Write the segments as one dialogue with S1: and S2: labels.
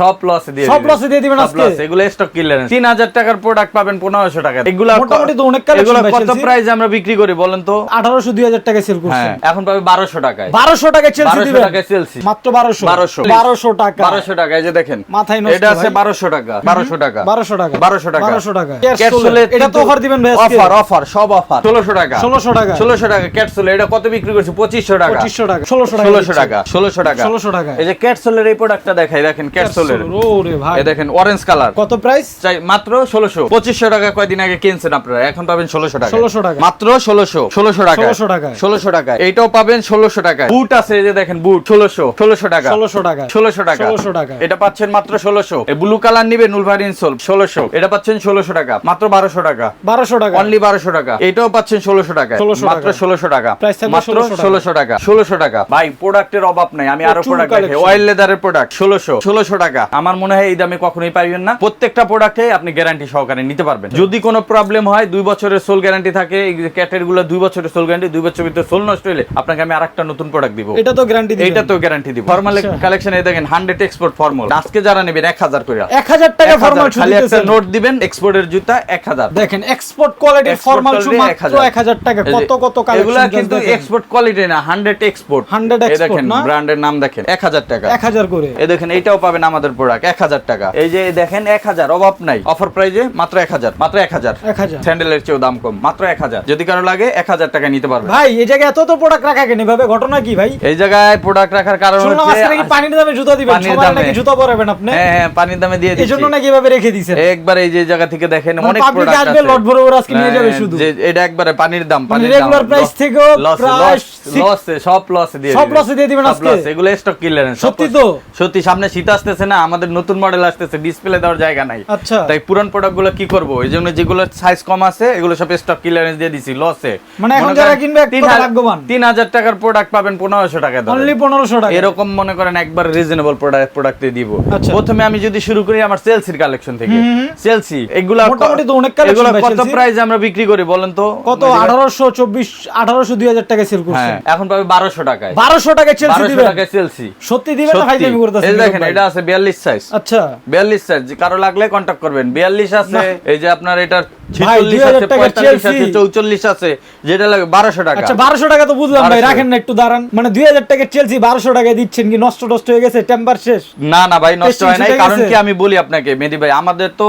S1: সব লসে দিয়ে
S2: সব লসে দিয়ে দিবেন আজকে?
S1: এগুলো স্টক ক্লিয়ারেন্স 3000 টাকার প্রোডাক্ট পাবেন 1500 টাকা এগুলো
S2: মোটামুটি তো অনেক collection
S1: এগুলো কত প্রাইস আমরা বিক্রি করি বলেন তো?
S2: সেল করছে।
S1: হ্যাঁ এখন পাবে 1200 টাকায়।
S2: বারোশো টাকা চেলসি
S1: 1200 টাকায়
S2: মাত্র বারোশো।
S1: 1200
S2: বারোশো টাকা।
S1: 1200 টাকা এই যে দেখেন।
S2: মাথায় নষ্ট
S1: এটা আছে
S2: ভাই।
S1: 1200 টাকা 1200 টাকা।
S2: টাকা।
S1: 1200 টাকা।
S2: 1200 টাকা।
S1: ক্যাপসুলে
S2: এটা তো অফার দিবেন ভাই
S1: অফার অফার সব অফার 1600 টাকা।
S2: 1600 টাকা।
S1: 1600 টাকা। ক্যাপসুলে এটা কত বিক্রি করছে? 2500 টাকা।
S2: পঁচিশশো টাকা। ষোলোশো টাকা
S1: 1600 টাকা 1600 টাকা।
S2: 1600 টাকা।
S1: এই যে ক্যাপসুলের এই প্রোডাক্টটা দেখাই দেখেন ক্যাপসুলের
S2: ও রে ভাই।
S1: এই দেখেন অরেঞ্জ কালার
S2: কত প্রাইস
S1: চাই মাত্র ষোলোশো। পঁচিশশো টাকা কয়দিন আগে কিনছেন আপনারা? এখন পাবেন ষোলোশো টাকা
S2: 1600 টাকা।
S1: মাত্র ষোলোশো। ষোলোশো টাকা
S2: 1600 টাকায়।
S1: ষোলোশো টাকা এইটাও পাবেন ষোলোশো টাকা বুট আছে এই যে দেখেন বুট ষোলোশো। ষোলোশো টাকা।
S2: ষোলোশো টাকা
S1: ষোলোশো টাকা।
S2: 1600 টাকা।
S1: এটা পাচ্ছেন মাত্র ব্লু কালার সোল এটা পাচ্ছেন ষোলোশো টাকা। মাত্র বারোশো টাকা।
S2: বারোশো টাকা।
S1: অনলি বারোশো টাকা। এটাও পাচ্ছেন ষোলোশো টাকা
S2: 1600
S1: মাত্র। ষোলোশো টাকা। মাত্র
S2: 1600 টাকা।
S1: ষোলোশো টাকা। ষোলোশো টাকা। ভাই প্রোডাক্টের অভাব নাই। আমি
S2: আরও
S1: প্রোডাক্ট দেখে। অয়েল লেদারের প্রোডাক্ট ষোলোশো। ষোলোশো টাকা। আমার মনে হয় এই দামে কখনোই পাইবেন না। প্রত্যেকটা প্রোডাক্টে আপনি গ্যারান্টি সহকারে নিতে পারবেন। যদি কোনো প্রবলেম হয় দুই বছরের সোল গ্যারান্টি থাকে ক্যাটেরগুলো দুই বছরের সোল গ্যারান্টি দুই বছর ভিতরে সোল নষ্ট হলে আপনাকে আমি আরেকটা নতুন প্রোডাক্ট দিব।
S2: এটা তো গ্যারান্টি
S1: এইটা তো গ্যারান্টি দিব। ফর্মাল
S2: আচ্ছা।
S1: কালেকশন এই দেখেন হান্ড্রেড এক্সপোর্ট ফর্মাল আজকে যারা নেবেন এক হাজার করে
S2: এক হাজার টাকা
S1: 1000
S2: ফরমাল
S1: খালি একটা নোট দিবেন এক্সপোর্টের জুতা এক হাজার।
S2: দেখেন এক্সপোর্ট কোয়ালিটির
S1: Export
S2: ফরমাল শু মাত্র
S1: 1000
S2: এক হাজার টাকা। কত কত
S1: এগুলা
S2: কালেকশন
S1: কিন্তু এক্সপোর্ট কোয়ালিটি না হান্ড্রেড এক্সপোর্ট
S2: 100 export
S1: দেখেন? ব্র্যান্ডের নাম দেখেন এক হাজার টাকা।
S2: এক হাজার করে।
S1: এই দেখেন এটাও পাবেন আমাদের প্রোডাক্ট এক হাজার টাকা। এই যে দেখেন এক হাজার অভাব নাই। অফার প্রাইজে মাত্র এক হাজার মাত্র এক হাজার।
S2: এক হাজার।
S1: স্যান্ডেলের চেয়েও দাম কম মাত্র এক হাজার। যদি কারও লাগে এক হাজার টাকা নিতে পারবে।
S2: ভাই এই জায়গায় এত তো প্রোডাক্ট রাখা কেন? এভাবে ঘটনা কি ভাই?
S1: এই জায়গায় প্রোডাক্ট রাখার কারণ হচ্ছে
S2: পানির দামে জুতা দিবেন?
S1: পানির
S2: সবার
S1: দামে।
S2: নাকি জুতা পরাবেন আপনি?
S1: হ্যাঁ হ্যাঁ পানির দামে দিয়ে দিচ্ছি।
S2: জন্য নাকি এভাবে রেখে দিয়েছেন
S1: একবার এই যে জায়গা থেকে দেখেন
S2: মানে
S1: অনেক প্রোডাক্ট
S2: আসবে,
S1: আছে।
S2: লট ভরে ভরে আজকে নিয়ে যাবে
S1: হ্যাঁ,
S2: শুধু।
S1: যে এটা একবারে পানির দাম
S2: মানে
S1: পানির দাম।
S2: price থেকেও প্রায় six-
S1: লসে সব লসে দিয়ে
S2: সব এ দিয়ে দিবেন আজকে?
S1: এগুলো স্টক ক্লিয়ারেন্স
S2: সত্যি তো?
S1: সত্যি সামনে শীত আসতেছে না আমাদের নতুন মডেল আসতেছে ডিসপ্লে দেওয়ার জায়গা নাই।
S2: আচ্ছা।
S1: তাই পুরান প্রোডাক্টগুলো কি করব? এই জন্য যেগুলো সাইজ কম আছে এগুলো সব স্টক ক্লিয়ারেন্স দিয়ে দিছি লসে
S2: মানে এখন যারা কিনবে ভাগ্যবান।
S1: তিন হাজার টাকার প্রোডাক্ট পাবেন পনেরোশো টাকা ধরেন।
S2: অনলি পনেরোশো টাকা।
S1: এরকম মনে করেন একবার রিজনেবল প্রোডাক্ট প্রোডাক্ট দিয়ে দিব।
S2: আচ্ছা।
S1: প্রথমে আমি যদি শুরু করি আমার চেলসির কালেকশন থেকে। চেলসি এগুলা
S2: মোটামুটি তো অনেক collection
S1: এগুলা কত। প্রাইস আমরা বিক্রি করি বলেন তো?
S2: কত?
S1: মানে
S2: আঠারোশো চব্বিশ আঠারোশো দুই হাজার টাকা সেল করছে।
S1: হ্যাঁ এখন পাবে বারোশো টাকায়।
S2: বারোশো টাকা চেলসি
S1: বারোশো
S2: দিবেন?
S1: টাকায় চেলসি
S2: সত্যি দিবেন না? ফাইজলামি করতেছেন
S1: এই দেখেন এটা আছে বিয়াল্লিশ সাইজ
S2: আচ্ছা।
S1: বিয়াল্লিশ সাইজ কারও লাগলে কন্ট্যাক্ট করবেন। বিয়াল্লিশ আছে এই যে আপনার এটা
S2: ভাই,
S1: ছিচল্লিশ আছে পঁয়তাল্লিশ আছে চৌচল্লিশ আছে যেটা লাগে বারোশো টাকা।
S2: আচ্ছা বারোশো টাকা তো বুঝলাম ভাই রাখেন না একটু দাঁড়ান। মানে দুই হাজার টাকা চেলসি বারোশো টাকা দিচ্ছেন কি নষ্ট টষ্ট হয়ে গেছে টেম্পার শেষ?
S1: না না ভাই নষ্ট হয় নাই কারণ কি আমি বলি আপনাকে মেদি ভাই আমাদের তো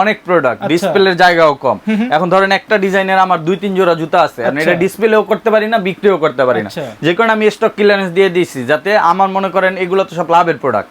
S1: অনেক প্রোডাক্ট
S2: আচ্ছা।
S1: ডিসপ্লের জায়গাও কম। এখন ধরেন একটা ডিজাইনের আমার দুই তিন জোড়া জুতা আছে আমি
S2: আচ্ছা।
S1: এটা ডিসপ্লেও করতে পারি না বিক্রিও করতে পারি না।
S2: আচ্ছা।
S1: যে কারণে আমি স্টক ক্লিয়ারেন্স দিয়ে দিয়েছি যাতে আমার মনে করেন এগুলো তো সব লাভের প্রোডাক্ট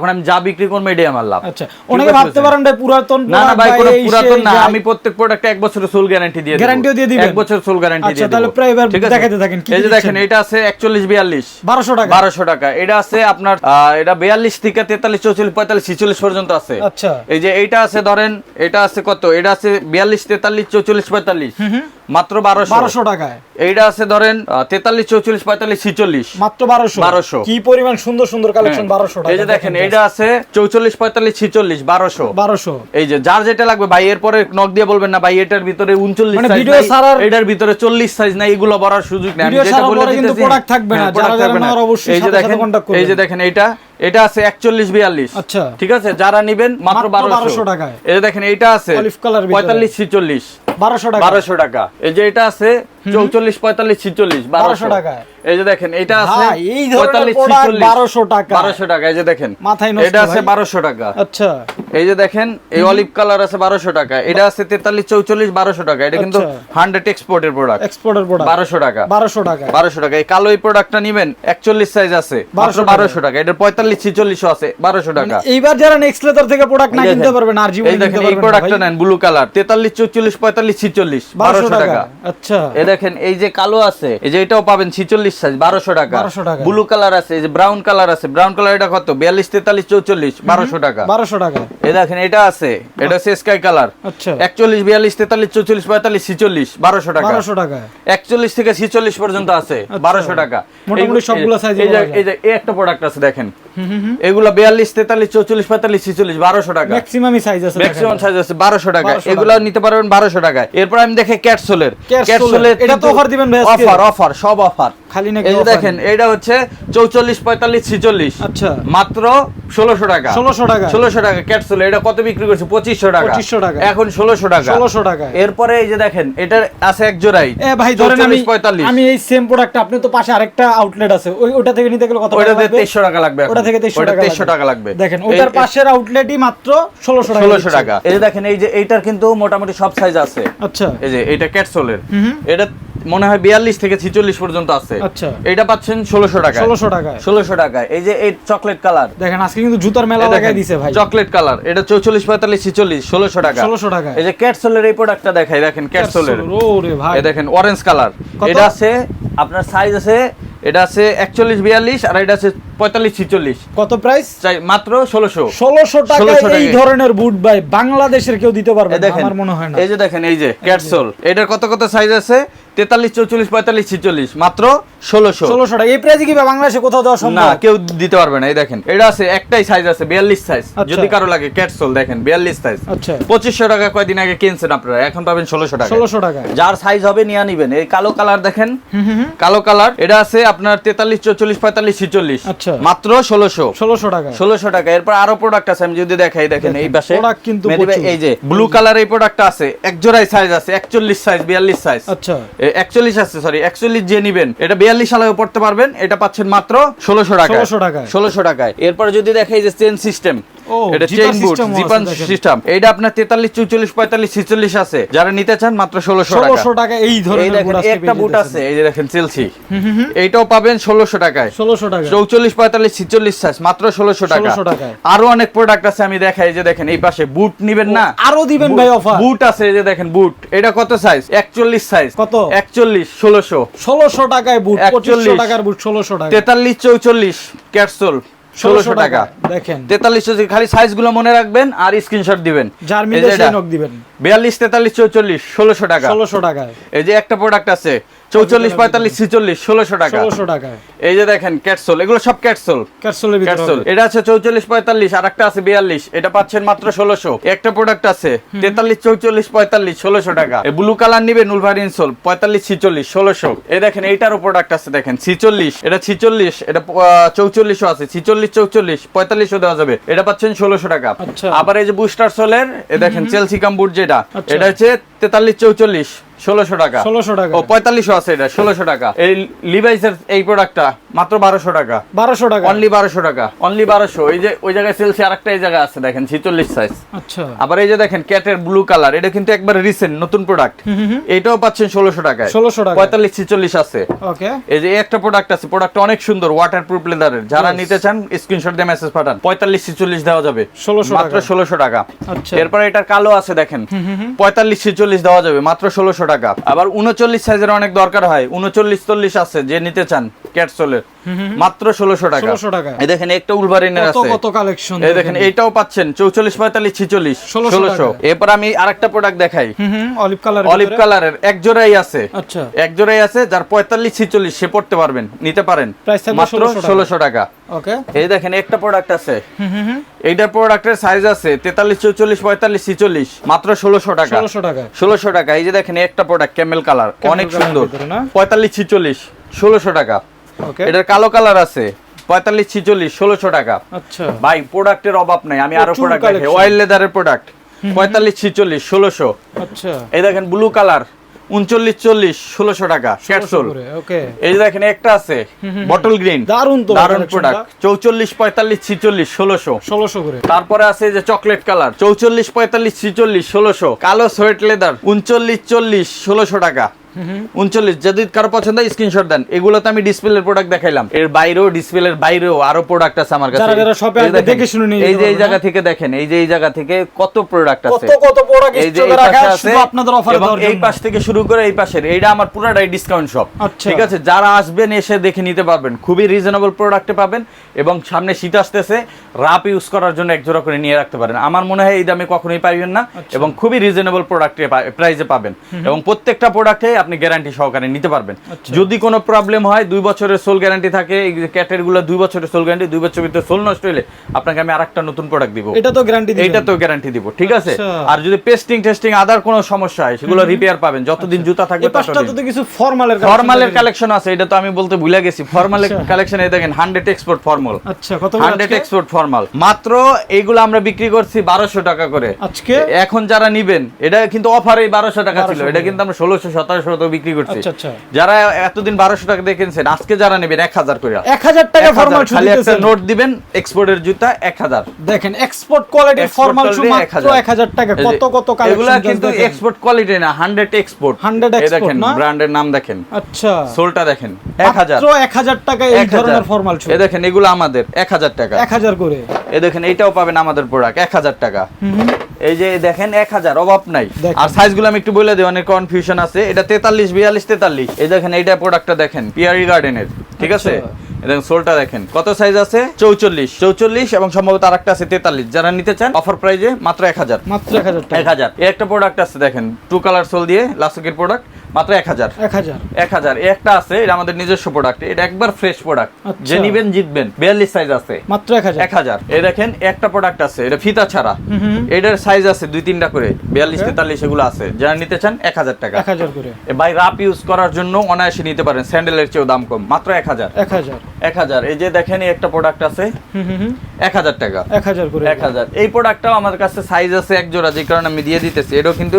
S1: এখন আমি যা বিক্রি করব এটাই আমার লাভ।
S2: আচ্ছা অনেকে ভাবতে পারেন ভাই পুরাতন
S1: না না ভাই কোনো পুরাতন না আমি প্রত্যেক প্রোডাক্টে এক বছরের সোল গ্যারান্টি দিয়ে
S2: Guarantee-ও দিয়ে দিবেন?
S1: এক বছর সোল গ্যারান্টি দিয়ে
S2: তাহলে প্রায় এবার দেখাতে থাকেন,
S1: এই যে দেখেন এটা আছে 41 42
S2: বারোশো টাকা।
S1: বারোশো টাকা। এটা আছে আপনার এটা বিয়াল্লিশ থেকে তেতাল্লিশ চৌচল্লিশ পঁয়তাল্লিশ ছিচল্লিশ পর্যন্ত আছে।
S2: আচ্ছা।
S1: এই যে এইটা আছে ধরেন এটা আছে কত? এটা আছে বিয়াল্লিশ তেতাল্লিশ চৌচল্লিশ পঁয়তাল্লিশ। মাত্র বারোশো।
S2: বারোশো টাকায়।
S1: এইটা আছে ধরেন তেতাল্লিশ চৌচল্লিশ পঁয়তাল্লিশ ছিচল্লিশ।
S2: মাত্র বারোশো।
S1: 1200
S2: কি পরিমাণ সুন্দর সুন্দর কালেকশন বারোশো
S1: হ্যাঁ। এই যে দেখেন এইটা আছে চৌচল্লিশ পঁয়তাল্লিশ ছিচল্লিশ বারোশো।
S2: বারোশো।
S1: এই যে যার যেটা লাগবে ভাই এরপরে নক দিয়ে বলবেন না ভাই এটার ভিতরে উনচল্লিশ
S2: মানে
S1: সাইজ
S2: video
S1: নাই,
S2: ছাড়ার-
S1: এটার ভিতরে চল্লিশ সাইজ নাই এগুলো বলার সুযোগ নেই। আমি যেটা বলে দিতেছি,
S2: product থাকবে না।
S1: হ্যাঁ,
S2: যারা যারা অবশ্যই
S1: এই যে দেখেন এই যে দেখেন এটা এটা আছে একচল্লিশ বিয়াল্লিশ
S2: আচ্ছা।
S1: ঠিক আছে যারা নিবেন মাত্র বারোশো
S2: 1200 টাকায়।
S1: এটা দেখেন এইটা আছে। পঁয়তাল্লিশ ছিচল্লিশ
S2: বারোশো টাকা
S1: বারোশো টাকা এই যে এটা আছে চৌচল্লিশ পঁয়তাল্লিশ ছিচল্লিশ বারোশো
S2: 1200
S1: এই যে দেখেন এটা আছে
S2: ভাই, এই ধরনের
S1: পঁয়তাল্লিশ ছিচল্লিশ
S2: 1200 টাকা।
S1: বারোশো টাকা এই যে দেখেন
S2: মাথায়
S1: এটা আছে বারোশো টাকা
S2: আচ্ছা
S1: এই যে দেখেন এই অলিভ কালার আছে বারোশো টাকা এটা আছে তেতাল্লিশ চৌচল্লিশ বারোশো টাকা এটা কিন্তু
S2: আচ্ছা।
S1: হান্ড্রেড এক্সপোর্টের প্রোডাক্ট
S2: এক্সপোর্টের প্রোডাক্ট
S1: বারোশো টাকা
S2: বারোশো টাকা
S1: বারোশো টাকা এই কালো এই প্রোডাক্টটা নিবেন একচল্লিশ সাইজ আছে
S2: 1200
S1: বারোশো টাকা এটা পঁয়তাল্লিশ ছিচল্লিশও আছে বারোশো টাকা
S2: এইবার যারা নেক্সট লেদার থেকে প্রোডাক্ট না কিনতে পারবেন আর জীবনে
S1: এই দেখেন এই
S2: পারবেন
S1: প্রোডাক্টটা নেন ব্লু কালার তেতাল্লিশ চৌচল্লিশ পঁয়তাল্লিশ ছিচল্লিশ
S2: বারোশো
S1: টাকা
S2: আচ্ছা
S1: দেখেন এই যে কালো আছে এই যে এটাও পাবেন ছিচল্লিশ সাইজ বারোশো টাকা
S2: 1200 টাকা।
S1: ব্লু কালার আছে এই যে ব্রাউন কালার আছে ব্রাউন কালার এটা কত বিয়াল্লিশ তেতাল্লিশ চৌচল্লিশ বারোশো টাকা
S2: বারোশো টাকা
S1: এই দেখেন এটা আছে এটা হচ্ছে স্কাই কালার
S2: আচ্ছা
S1: একচল্লিশ বিয়াল্লিশ তেতাল্লিশ চৌচল্লিশ পঁয়তাল্লিশ ছিচল্লিশ বারোশো টাকা
S2: বারোশো টাকা
S1: একচল্লিশ থেকে ছিচল্লিশ পর্যন্ত আছে বারোশো টাকা
S2: আচ্ছা। মোটামুটি সবগুলো size
S1: এই যে- এই যে একটা প্রোডাক্ট আছে দেখেন এগুলা বিয়াল্লিশ তেতাল্লিশ চৌচল্লিশ পঁয়তাল্লিশ ছিচল্লিশ বারোশো টাকা
S2: ম্যাক্সিমামই সাইজ আছে
S1: ম্যাক্সিমাম সাইজ আছে বারোশো টাকা
S2: 1200
S1: এগুলা নিতে পারবেন বারোশো টাকা টাকায় এরপর আমি দেখে ক্যাটসোলের
S2: ক্যাটসোলের। এটা তো অফার দিবেন ভাই আজকে?
S1: অফার অফার সব অফার
S2: খালি নাকি
S1: এই দেখেন এটা হচ্ছে চৌচল্লিশ পঁয়তাল্লিশ ছিচল্লিশ।
S2: আচ্ছা।
S1: মাত্র ষোলোশো টাকা।
S2: 1600 টাকা।
S1: ষোলোশো টাকা ক্যাটসুল এটা কত বিক্রি করছে? পঁচিশশো টাকা।
S2: 2500 টাকা।
S1: এখন ষোলোশো টাকা।
S2: 1600 টাকা।
S1: এরপরে এই যে দেখেন এটা আছে এক জোড়াই।
S2: এ ভাই ধরেন আমি
S1: পঁয়তাল্লিশ।
S2: আমি এই সেম প্রোডাক্ট আপনি তো পাশে আরেকটা আউটলেট আছে। ওই ওটা থেকে নিতে গেলে কত
S1: ওইটাতে
S2: লাগবে?
S1: তেইশশো টাকা লাগবে
S2: ওটা থেকে 2300
S1: ওটা
S2: টাকা
S1: 2300 টাকা লাগবে।
S2: দেখেন ওটার পাশের আউটলেটই মাত্র 1600 টাকা
S1: ষোলোশো। টাকা। এই যে দেখেন এই যে এইটার কিন্তু মোটামুটি সব সাইজ আছে।
S2: আচ্ছা।
S1: এই যে এটা ক্যাটসোলের। এটা মনে হয় বিয়াল্লিশ থেকে ছিচল্লিশ পর্যন্ত আছে।
S2: আচ্ছা।
S1: এটা পাচ্ছেন ষোলোশো টাকা
S2: ষোলোশো টাকা
S1: ষোলোশো টাকায়। এই যে এই চকলেট কালার।
S2: দেখেন আজকে কিন্তু জুতার মেলা দেখাই দিছে ভাই।
S1: Chocolate colour. এটা চৌচল্লিশ পঁয়তাল্লিশ ছিচল্লিশ ষোলোশো টাকা।
S2: ষোলোশো টাকা
S1: এই যে ক্যাটসোলের এই প্রোডাক্টটা দেখাই দেখেন ক্যাটসোলের। এই দেখেন অরেঞ্জ কালার। এটা আছে আপনার সাইজ আছে এটা আছে একচল্লিশ বিয়াল্লিশ আর এটা আছে পঁয়তাল্লিশ ছিচল্লিশ।
S2: কত প্রাইস
S1: মাত্র ষোলোশো।
S2: 1600 টাকায়
S1: 1600
S2: এই ধরনের বুট ভাই বাংলাদেশের কেউ দিতে পারবে
S1: দেখেন
S2: আমার মনে হয় না।
S1: এই যে দেখেন এই যে ক্যাটসোল এটার কত কত সাইজ আছে? তেতাল্লিশ চৌচল্লিশ পঁয়তাল্লিশ ছিচল্লিশ। মাত্র ষোলোশো।
S2: 1600 টাকা। এই প্রাইসে কি বাংলাদেশে কোথাও দেওয়া
S1: না কেউ দিতে পারবে না এই দেখেন। এটা আছে একটাই সাইজ আছে বিয়াল্লিশ সাইজ
S2: আচ্ছা।
S1: যদি কারও লাগে ক্যাটসোল দেখেন বিয়াল্লিশ সাইজ
S2: আচ্ছা।
S1: পঁচিশশো টাকা কয়দিন আগে কিনছেন আপনারা? এখন পাবেন ষোলোশো টাকা
S2: 1600 টাকা
S1: যার সাইজ হবে নিয়ে নিবেন। এই কালো কালার দেখেন।
S2: হুম হুম হুম।
S1: কালো কালার এটা আছে আপনার তেতাল্লিশ চৌচল্লিশ পঁয়তাল্লিশ ছিচল্লিশ।
S2: আচ্ছা।
S1: মাত্র 1600
S2: 1600 টাকা
S1: 1600 টাকা এরপর আরও প্রোডাক্ট আছে আমি যদি দেখাই দেখেন এই পাশে
S2: প্রোডাক্ট কিন্তু।
S1: এই যে ব্লু কালার এই প্রোডাক্টটা আছে এক জোড়াই সাইজ আছে একচল্লিশ সাইজ বিয়াল্লিশ সাইজ
S2: আচ্ছা।
S1: একচল্লিশ আছে সরি একচল্লিশ যে নিবেন এটা বিয়াল্লিশ সালেও পড়তে পারবেন এটা পাচ্ছেন মাত্র 1600 টাকা
S2: 1600 টাকা
S1: 1600 টাকায়। এরপর যদি দেখাই যে চেন সিস্টেম এটা চেইন বুট
S2: আছে
S1: জিপান সিস্টেম এটা আপনার তেতাল্লিশ চৌচল্লিশ পঁয়তাল্লিশ ছিচল্লিশ আছে। যারা নিতে চান মাত্র ষোলোশো টাকা।
S2: 1600 টাকা এই ধরনের বুট আজকে
S1: একটা বুট আছে। এই যে দেখেন চেলসি। এইটাও পাবেন ষোলোশো টাকায়।
S2: 1600 টাকা।
S1: চৌচল্লিশ পঁয়তাল্লিশ ছিচল্লিশ সাইজ মাত্র ষোলোশো টাকা। আরও অনেক প্রোডাক্ট আছে আমি দেখাই এই যে দেখেন এই পাশে বুট নিবেন না।
S2: আরও দিবেন ভাই অফার
S1: বুট আছে এই যে দেখেন বুট এটা কত সাইজ একচল্লিশ সাইজ
S2: কত?
S1: একচল্লিশ ষোলোশো।
S2: 1600 টাকায় বুট
S1: 41
S2: 2500 টাকার বুট 1600 টাকা
S1: তেতাল্লিশ চৌচল্লিশ ক্যাটসোল ষোলোশো টাকা।
S2: দেখেন।
S1: তেতাল্লিশ খালি সাইজগুলো মনে রাখবেন আর স্ক্রিনশট দিবেন।
S2: যার মিলে সেই নক দিবেন।
S1: বিয়াল্লিশ তেতাল্লিশ চৌচল্লিশ ষোলোশো টাকা।
S2: 1600 টাকায়।
S1: এই যে একটা প্রোডাক্ট আছে চৌচল্লিশ পঁয়তাল্লিশ ছিচল্লিশ ষোলোশো টাকা।
S2: 1600 টাকায়।
S1: এই যে দেখেন ক্যাটসোল এগুলো সব ক্যাটসোল ক্যাটসুল
S2: হবে।
S1: এটা আছে চৌচল্লিশ পঁয়তাল্লিশ আর একটা আছে বিয়াল্লিশ। এটা পাচ্ছেন মাত্র ষোলোশো। একটা প্রোডাক্ট আছে তেতাল্লিশ চৌচল্লিশ পঁয়তাল্লিশ ষোলোশো টাকা। ব্লু কালার নিবে নুলভারি ইনসোল পঁয়তাল্লিশ ছিচল্লিশ ষোলোশো। এই দেখেন এইটারও প্রোডাক্ট আছে দেখেন ছিচল্লিশ। এটা ছিচল্লিশ এটা চৌচল্লিশও আছে ছিচল্লিশ চৌচল্লিশ পঁয়তাল্লিশও দেওয়া যাবে। এটা পাচ্ছেন ষোলোশো টাকা।
S2: আচ্ছা।
S1: আবার এই যে বুস্টার সোলের এ দেখেন চেলসি কাম্বুট যেটা
S2: আচ্ছা।
S1: এটা হচ্ছে তেতাল্লিশ চৌচল্লিশ ষোলোশো টাকা।
S2: 1600 টাকা।
S1: ও পঁয়তাল্লিশও আছে এটা ষোলোশো টাকা। এই লিভাইসের এই প্রোডাক্টটা মাত্র বারোশো টাকা।
S2: 1200 টাকা।
S1: অনলি বারোশো টাকা। অনলি বারোশো। এই যে ওই জায়গায় সেলসি আরেকটা এই জায়গায় আছে দেখেন ছিচল্লিশ সাইজ
S2: আচ্ছা।
S1: আবার এই যে দেখেন ক্যাটের ব্লু কালার এটা কিন্তু একবার রিসেন্ট নতুন প্রোডাক্ট এইটাও পাচ্ছেন ষোলোশো টাকায়।
S2: 1600 টাকা।
S1: পঁয়তাল্লিশ ছিচল্লিশ আছে।
S2: ওকে।
S1: এই যে একটা প্রোডাক্ট আছে প্রোডাক্ট অনেক সুন্দর ওয়াটার প্রুফ লেদারের যারা নিতে চান স্ক্রিনশট দিয়ে মেসেজ পাঠান। পঁয়তাল্লিশ ছিচল্লিশ দেওয়া যাবে।
S2: 1600
S1: মাত্র। ষোলোশো টাকা।
S2: আচ্ছা।
S1: এরপরে এটার কালো আছে দেখেন। পঁয়তাল্লিশ ছিচল্লিশ দেওয়া যাবে মাত্র ষোলোশো টাকা আবার উনচল্লিশ সাইজের অনেক দরকার হয়। উনচল্লিশ চল্লিশ আছে যে নিতে চান ক্যাটসোলের। মাত্র ষোলোশো টাকা।
S2: 1600 টাকা।
S1: এই দেখেন একটা উলভারিনের আছে।
S2: কত কালেকশন
S1: এই দেখেন। এইটাও পাচ্ছেন চৌচল্লিশ পঁয়তাল্লিশ ছিচল্লিশ
S2: 1600
S1: ষোলোশো। এরপর আমি আরেকটা প্রোডাক্ট দেখাই।
S2: অলিভ কালার
S1: অলিভ কালারের এক জোড়াই আছে।
S2: আচ্ছা।
S1: এক জোড়াই আছে যার পঁয়তাল্লিশ ছিচল্লিশ সে পড়তে পারবেন নিতে পারেন। মাত্র ষোলোশো টাকা।
S2: ওকে
S1: এই দেখেন একটা প্রোডাক্ট আছে।
S2: হুম হুম হুম।
S1: এইটার প্রোডাক্টের সাইজ আছে তেতাল্লিশ চৌচল্লিশ পঁয়তাল্লিশ ছিচল্লিশ মাত্র ষোলোশো টাকা।
S2: 1600 টাকা।
S1: ষোলোশো টাকা। এই যে দেখেন একটা প্রোডাক্ট ক্যামেল কালার অনেক সুন্দর। পঁয়তাল্লিশ ছিচল্লিশ ষোলোশো টাকা। এটার কালো কালার আছে। পঁয়তাল্লিশ ছিচল্লিশ ষোলোশো টাকা।
S2: আচ্ছা।
S1: ভাই প্রোডাক্টের অভাব নাই আমি
S2: আরও
S1: প্রোডাক্ট
S2: collection।
S1: অয়েল লেদারের প্রোডাক্ট পঁয়তাল্লিশ ছিচল্লিশ ষোলোশো।
S2: আচ্ছা।
S1: এই দেখেন ব্লু কালার উনচল্লিশ চল্লিশ ষোলোশো টাকা ক্যাপসুল
S2: ওকে
S1: এই দেখেন একটা আছে বটল গ্রিন
S2: দারুণ তো দারুণ
S1: প্রোডাক্ট চৌচল্লিশ পঁয়তাল্লিশ ছিচল্লিশ ষোলোশো।
S2: 1600 করে।
S1: তারপরে আছে যে চকলেট কালার চৌচল্লিশ পঁয়তাল্লিশ ছিচল্লিশ ষোলোশো। কালো সোয়েট লেদার উনচল্লিশ চল্লিশ ষোলোশো টাকা। উনচল্লিশ যদি কারও পছন্দ হয় স্ক্রিনশট দেন। এগুলো তো আমি ডিসপ্লের প্রোডাক্ট দেখাইলাম। এর বাইরেও ডিসপ্লের বাইরেও আরও প্রোডাক্ট আছে আমার কাছে। এই
S2: দেখে শুনে নিয়ে
S1: এই যে এই জায়গা থেকে দেখেন এই যে এই জায়গা থেকে কত প্রোডাক্ট আছে।
S2: কত কত প্রোডাক্ট
S1: এই যে
S2: রাখা
S1: আছে
S2: আপনাদের অফারে দেওয়ার
S1: এই পাশ থেকে শুরু করে এই পাশের এইটা আমার পুরাটাই ডিসকাউন্ট শপ
S2: আচ্ছা।
S1: ঠিক আছে যারা আসবেন এসে দেখে নিতে পারবেন। খুবই রিজনেবল প্রোডাক্টে পাবেন এবং সামনে শীত আসতেছে রাপ ইউজ করার জন্য এক জোড়া করে নিয়ে রাখতে পারেন। আমার মনে হয় এই দামে কখনোই পাইবেন না
S2: আচ্ছা।
S1: এবং খুবই রিজনেবল প্রোডাক্টে প্রাইসে পাবেন। এবং প্রত্যেকটা প্রোডাক্টে আপনি গ্যারান্টি সহকারে নিতে পারবেন।
S2: আচ্ছা।
S1: যদি কোনো প্রবলেম হয় দুই বছরের সোল গ্যারান্টি থাকে এই ক্যাটেরগুলো দুই বছরের সোল গ্যারান্টি দুই বছর ভিতরে সোল নষ্ট হলে আপনাকে আমি আরেকটা নতুন প্রোডাক্ট দিব।
S2: এটা তো গ্যারান্টি
S1: এটা তো গ্যারান্টি দিব ঠিক আছে?
S2: আচ্ছা।
S1: আর যদি পেস্টিং টেস্টিং আদার কোনো সমস্যা হয় সেগুলো রিপেয়ার পাবেন যতদিন আচ্ছা। জুতা থাকবে
S2: পাঁচটা ততদিন। কিছু ফর্মালের
S1: ফর্মালের কালেকশন আছে এটা তো আমি বলতে ভুলে গেছি। ফর্মালের কালেকশন এই দেখেন 100 এক্সপোর্ট ফর্মাল
S2: আচ্ছা কত 100
S1: এক্সপোর্ট ফর্মাল মাত্র এইগুলো আমরা বিক্রি করছি 1200 টাকা করে।
S2: আজকে?
S1: এখন যারা নিবেন এটা কিন্তু অফারে 1200 টাকা ছিল এটা কিন্তু আমরা 1600 1700 আঠারো বিক্রি
S2: আচ্ছা, আচ্ছা।
S1: যারা এতদিন বারোশো টাকা আজকে যারা নেবেন এক হাজার করে।
S2: এক হাজার টাকা ফর্মাল
S1: একটা নোট দিবেন এক্সপোর্টের জুতা এক হাজার।
S2: দেখেন এক্সপোর্ট ফর্মাল শু মাত্র এক হাজার টাকা। কত কত
S1: এগুলা কিন্তু এক্সপোর্ট কোয়ালিটি না হান্ড্রেড এক্সপোর্ট হান্ড্রেড দেখেন ব্র্যান্ডের নাম দেখেন।
S2: আচ্ছা।
S1: সোলটা দেখেন এক হাজার।
S2: এক হাজার টাকা এই ধরনের ফর্মাল শু
S1: দেখেন এগুলো আমাদের এক হাজার টাকা।
S2: এক হাজার করে।
S1: এ দেখেন এটাও পাবেন আমাদের প্রোডাক্ট এক হাজার টাকা। এই যে দেখেন এক হাজার অভাব নাই। আর সাইজগুলো আমি একটু বলে দিই অনেক কনফিউশন আছে। এটা তেতাল্লিশ বিয়াল্লিশ তেতাল্লিশ। এই দেখেন এইটা প্রোডাক্টটা দেখেন পিয়ারি গার্ডেনের ঠিক আছে?
S2: আচ্ছা।
S1: দেখেন সোলটা দেখেন। কত সাইজ আছে? চৌচল্লিশ। চৌচল্লিশ এবং সম্ভবত আর একটা আছে তেতাল্লিশ। যারা নিতে চান অফার প্রাইজে মাত্র এক হাজার।
S2: মাত্র এক হাজার
S1: এক হাজার। একটা প্রোডাক্ট আছে দেখেন টু কালার সোল দিয়ে লাসুকের প্রোডাক্ট মাত্র এক হাজার।
S2: এক হাজার।
S1: এক হাজার। এই একটা আছে এটা আমাদের নিজস্ব প্রোডাক্ট এটা একবার ফ্রেশ প্রোডাক্ট
S2: আচ্ছা।
S1: যে নিবেন জিতবেন। বিয়াল্লিশ সাইজ আছে।
S2: মাত্র এক হাজার।
S1: এক হাজার। এই দেখেন একটা প্রোডাক্ট আছে এটা ফিতা ছাড়া। এটার সাইজ আছে দুই তিনটা করে। বিয়াল্লিশ. তেতাল্লিশ এগুলো আছে। যারা নিতে চান এক হাজার টাকা।
S2: এক হাজার করে।
S1: ভাই রাপ ইউজ করার জন্য অনায়াসে নিতে পারেন। স্যান্ডেলের চেয়েও দাম কম। মাত্র এক হাজার।
S2: এক হাজার।
S1: এক হাজার। এই যে দেখেন একটা প্রোডাক্ট আছে।
S2: হুম হুম হুম।
S1: এক হাজার টাকা।
S2: এক হাজার করে।
S1: এক হাজার। এই প্রোডাক্টটাও আমার কাছে সাইজ আছে এক জোড়া যে কারণে আমি দিয়ে দিতেছি। এটাও কিন্তু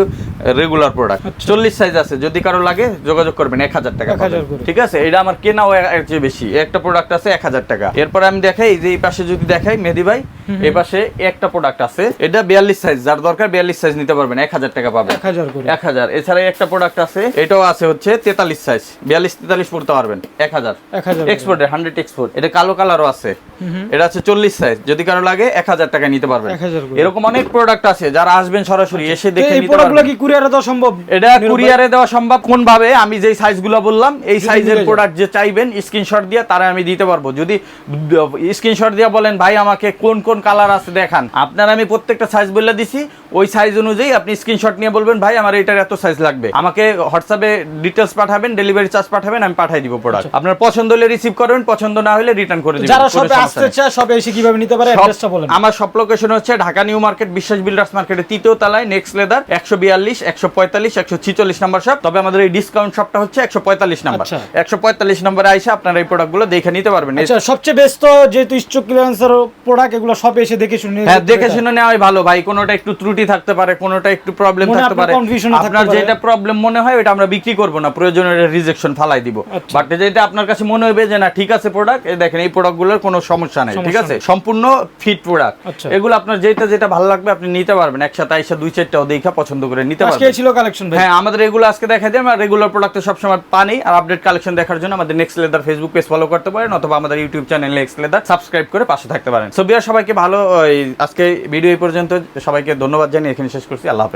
S1: রেগুলার প্রোডাক্ট
S2: আচ্ছা।
S1: চল্লিশ সাইজ আছে যদি কারও লাগে যোগাযোগ করবেন এক হাজার টাকা
S2: 1000
S1: পাবেন।
S2: করে।
S1: ঠিক আছে? এটা আমার কেনাও এর চেয়ে বেশি। একটা প্রোডাক্ট আছে এক হাজার টাকা। এরপরে আমি দেখাই যে এই পাশে যদি দেখাই মেহেদি ভাই এই পাশে একটা প্রোডাক্ট আছে। এটা বিয়াল্লিশ সাইজ যার দরকার বিয়াল্লিশ সাইজ নিতে পারবেন এক হাজার টাকা পাবেন।
S2: এক হাজার
S1: এছাড়া একটা প্রোডাক্ট আছে এটাও আছে হচ্ছে তেতাল্লিশ সাইজ বিয়াল্লিশ তেতাল্লিশ পড়তে পারবেন এক হাজার। এক্সপোর্টের হান্ড্রেড এক্সপোর্ট এটা কালো কালারও আছে। এটা আছে চল্লিশ সাইজ যদি কারও লাগে এক হাজার টাকা নিতে পারবেন। এরকম অনেক প্রোডাক্ট আছে যারা আসবেন সরাসরি এসে দেখে নিতে পারবেন।
S2: কুরিয়ারে দেওয়া সম্ভব?
S1: এটা কুরিয়ারে দেওয়া সম্ভব। কোন ভাবে আমি যেই সাইজগুলো বললাম এই সাইজের প্রোডাক্ট যে চাইবেন স্ক্রিনশট দিয়ে তারা আমি দিতে পারব। যদি স্ক্রিনশট দিয়ে বলেন ভাই আমাকে কোন কোন কালার আছে দেখান? আপনার আমি প্রত্যেকটা সাইজ বলে দিছি। ওই সাইজ অনুযায়ী আপনি স্ক্রিনশট নিয়ে বলবেন ভাই আমার এটার এত সাইজ লাগবে। আমাকে হোয়াটসঅ্যাপে ডিটেলস পাঠাবেন ডেলিভারি চার্জ পাঠাবেন আমি পাঠাই দিব প্রোডাক্ট আপনার পছন্দ হলে রিসিভ করবেন পছন্দ না হলে রিটার্ন করে দিবেন।
S2: যারা শপে আসতে চায় শপে এসে কীভাবে নিতে পারে অ্যাড্রেসটা বলেন
S1: আমার সব লোকেশন হচ্ছে Dhaka new market Biswas builders মার্কেটের তৃতীয় তলায় নেক্সট লেদার একশো বিয়াল্লিশ একশো পঁয়তাল্লিশ একশো ছিচল্লিশ নাম্বার শপ তবে আমাদের এই ডিসকাউন্ট শপটা হচ্ছে একশো পঁয়তাল্লিশ নাম্বার।
S2: আচ্ছা।
S1: একশো পঁয়তাল্লিশ নাম্বারে আইসে আপনারা এই প্রোডাক্টগুলো দেখে নিতে পারবেন।
S2: আচ্ছা সবচেয়ে বেস্ট তো যেহেতু স্টক ক্লিয়ারেন্সের প্রোডাক্ট এগুলো শপে এসে দেখে শুনে
S1: হ্যাঁ দেখে শুনে নেওয়াই ভালো ভাই। কোনোটা একটু ত্রুটি থাকতে পারে কোনোটা একটু প্রবলেম থাকতে পারে। আপনার যেটা প্রবলেম মনে হয় ওটা আমরা বিক্রি করব না। প্রয়োজনে রিজেকশন ফালাই দিব।
S2: আচ্ছা।
S1: বাট যেটা আপনার কাছে মনে হবে যে না ঠিক আছে প্রোডাক্ট এই দেখেন এই প্রোডাক্টগুলোর কোনো সমস্যা নেই। ঠিক আছে? সম্পূর্ণ ফিট প্রোডাক্ট। এগুলো আপনার যেটা যেটা ভালো লাগবে আপনি নিতে পারবেন। একসাথে আইসা দুই চারটাও দেখা পছন্দ করে নিতে
S2: আজকে ছিল কালেকশন ভাই।
S1: হ্যাঁ আমাদের এগুলো আজকে দেখা দিই আমরা রেগুলার প্রোডাক্ট সবসময় পানি আর আপডেট কালেকশন দেখার জন্য আমাদের Next Leather Facebook page follow করতে পারেন অথবা আমাদের YouTube channel Next Leather subscribe করে পাশে থাকতে পারেন। সো বিয়ার সবাইকে ভালো ওই, আজকে ভিডিও এই পর্যন্ত। সবাইকে ধন্যবাদ জানিয়ে এখানে শেষ করছি। আল্লাহ হাফেজ।